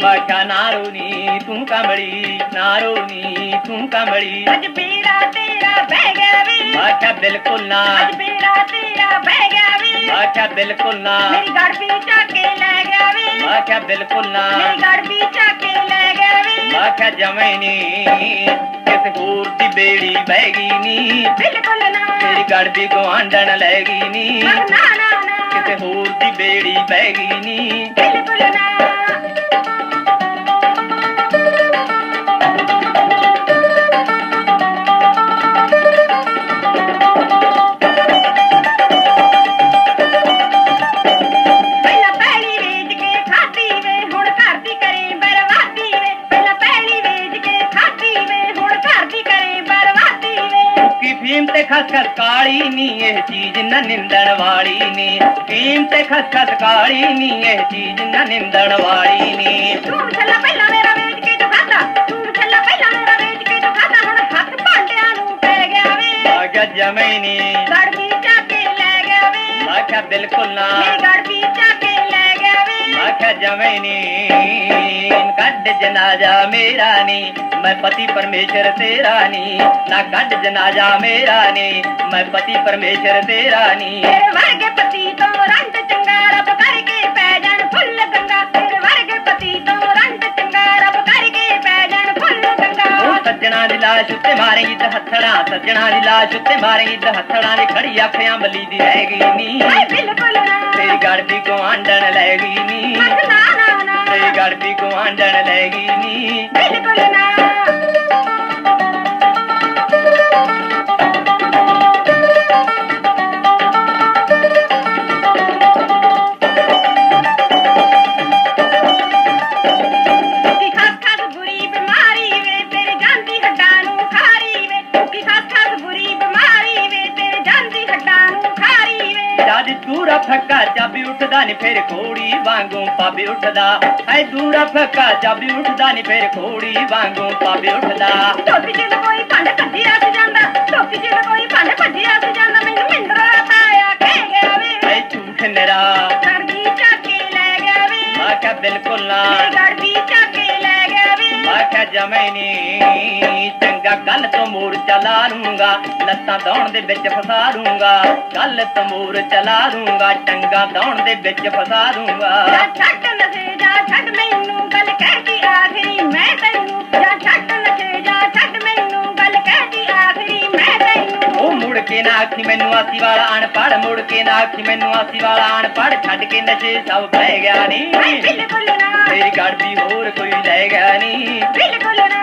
ਨੀ ਤੂੰ ਕੰਬਲੀ ਨਾਰੋ ਨੀ ਤੂੰ ਕੰਬਲੀ। ਅੱਜ ਬੀੜਾ ਤੇਰਾ ਬਹਿ ਗਿਆ ਵੇ। ਬਾਖਾ ਬਿਲਕੁਲ ਨਾ। ਅੱਜ ਬੀੜਾ ਤੇਰਾ ਬਹਿ ਗਿਆ ਵੇ। ਬਾਖਾ ਬਿਲਕੁਲ ਨਾ। ਮੇਰੀ ਗੜਬੀ ਚੱਕ ਕੇ ਲੈ ਗਿਆ ਵੇ। ਬਾਖਾ ਬਿਲਕੁਲ ਨਾ। ਮੇਰੀ ਗੜਬੀ ਚੱਕ ਕੇ ਲੈ ਗਿਆ ਵੇ। ਜਮੇ ਨੀ ਕਿਸ ਹੋਰ ਦੀ ਬੇੜੀ ਬਹਿ ਗਈ ਨੀ। ਬਿਲਕੁਲ ਨਾ। ਤੇਰੀ ਗੜਬੀ ਗਵਾਂਡਣ ਲੈ ਗਈ ਨੀ। ਨਾ ਨਾ ਨਾ। ਕਿਸੇ ਹੋਰ ਦੀ ਬੇੜੀ ਬਹਿ ਗਈ ਨੀ। ਬਿਲਕੁਲ ਨਾ। ਸੁੱਕੀ ਫੀਮ ਤੇ ਖਸਖਸ ਕਾਲੀ ਨੀ ਇਹ ਚੀਜ਼ ਨਾ ਨਿੰਦਣ ਵਾਲੀ ਨੀ। ਫੀਮ ਤੇ ਖਸਖਸ ਕਾਲੀ ਨੀ ਇਹ ਚੀਜ਼ ਨਾ ਨਿੰਦਣ ਵਾਲੀ ਨੀ। ਤੂੰ ਛੱਲਾ ਪਹਿਲਾਂ ਮੇਰਾ ਵੇਚ ਕੇ ਜੋ ਖਾਦਾ ਤੂੰ ਛੱਲਾ ਪਹਿਲਾਂ ਮੇਰਾ ਵੇਚ ਕੇ ਜੋ ਖਾਦਾ ਹੁਣ ਹੱਥ ਭਾਂਡਿਆਂ ਨੂੰ ਪੈ ਗਿਆ ਵੇ। ਆਗਾ ਜਮੇ ਨੀ। ਗੜਬੀ ਚੱਕ ਕੇ ਲੈ ਗਿਆ ਵੇ। ਆਖਿਆ ਬਿਲਕੁਲ ਨਾ। ਮੇਰੀ ਗੜਬੀ ਚੱਕ ਕੇ ਗਿਆ ਆਖਿਆ ਜਮੇ ਨੀ। ਕੱਢ ਜਨਾਜਾ ਮੇਰਾ ਨੀ। ਮੈਂ ਪਤੀ ਪਰਮੇਸ਼ਰ ਤੇਰਾ ਨੀ। ਨਾ ਕੱਢ ਜਨਾਜਾ ਮੇਰਾ ਨੀ। ਮੈਂ ਪਤੀ ਪਰਮੇਸ਼ਰ ਤੇਰਾ ਨੀ। ਤੇਰੇ ਵਰਗੇ ਪਤੀ ਤੋਂ ਰੰਗ ਚੰਗਾ ਰੱਬ ਕਰਕੇ ਪੈ ਜਾਣ ਫੁੱਲ ਗੰਗਾ। ਤੇਰੇ ਵਰਗੇ ਪਤੀ ਤੋਂ ਰੰਗ ਚੰਗਾ ਰੱਬ ਕਰਕੇ ਪੈ ਜਾਣ ਫੁੱਲ ਗੰਗਾ। ਉਹ ਸੱਜਣਾ ਦੀ ਲਾਸ਼ ਉੱਤੇ ਮਾਰੇਗੀ ਤੇ ਹੱਥੜਾ ਸੱਜਣਾ ਦੀ ਲਾਸ਼ ਉੱਤੇ ਮਾਰੇਗੀ ਤੇ ਹੱਥੜਾ ਦੀ ਖੜੀ ਅੱਖਾਂ ਬਲੀ ਦੀ ਰਹਿ ਗਈ ਨੀ। ਬਿਲਕੁਲ ਨਾ। ਗੜਬੀ ਗਵਾਂਡਣ ਲੈ ਗਈ ਨੀ। ਤੇਰੀ ਗੜਬੀ ਗਵਾਂਡਣ ਲੈ ਗਈ ਨੀ। ਬਿਲਕੁਲ ਨਾ। ਜਦ ਦੂਰਾ ਫੱਕਾ ਚਾਬੀ ਉੱਠਦਾ ਨੀ ਫਿਰ ਕੋੜੀ ਵਾਂਗੂ ਪਾਬੀ ਉੱਠਦਾ। ਐ ਦੂਰਾ ਫੱਕਾ ਚਾਬੀ ਉੱਠਦਾ ਨੀ ਫਿਰ ਕੋੜੀ ਵਾਂਗੂ ਪਾਬੀ ਉੱਠਦਾ। ਧੋਤੀ ਚ ਕੋਈ ਭੰਡ ਭੱਜੀ ਰਸ ਜਾਂਦਾ ਧੋਤੀ ਚ ਕੋਈ ਭੰਡ ਭੱਜੀ ਰਸ ਜਾਂਦਾ ਮੈਨੂੰ ਮਿੰਦਰਾ ਪਾਇਆ ਕਹਿ ਗਿਆ ਵੇ। ਐ ਝੂਠ ਨਰਾ। ਗੜਬੀ ਚੱਕ ਕੇ ਲੈ ਗਿਆ ਵੇ। ਕਿਹਾ ਬਿਲਕੁਲ ਨਾ। ਗੜਬੀ ਚੱਕ ਮੈਂ ਨੀ ਚੰਗਾ ਗੱਲ ਤੋਂ ਮੋਰ ਚਲਾ ਲੂੰਗਾ ਲੱਤਾਂ ਦੌਣ ਦੇ ਵਿੱਚ ਫਸਾ ਲੂੰਗਾ ਗੱਲ ਤੋਂ ਮੋਰ ਚਲਾ ਲੂੰਗਾ ਚੰਗਾ ਦੌਣ ਦੇ ਵਿੱਚ ਫਸਾ ਲੂੰਗਾ ਛੱਡ ਕੇ ਨਾ ਆਖੀ ਮੈਨੂੰ ਆਸੀ ਵਾਲਾ ਅਨਪੜ ਮੁੜ ਕੇ ਨਾ ਆਖੀ ਮੈਨੂੰ ਆਸੀ ਵਾਲਾ ਅਨਪੜ ਛੱਡ ਕੇ ਨਸ਼ੇ ਸਭ ਪੈ ਗਿਆ ਨੀ। ਹਾਏ ਬਿਲਕੁਲ ਨਾ। ਤੇਰੀ ਗੜਬੀ ਹੋਰ ਕੋਈ ਲੈ ਗਿਆ ਨੀ। ਬਿਲਕੁਲ ਨਾ।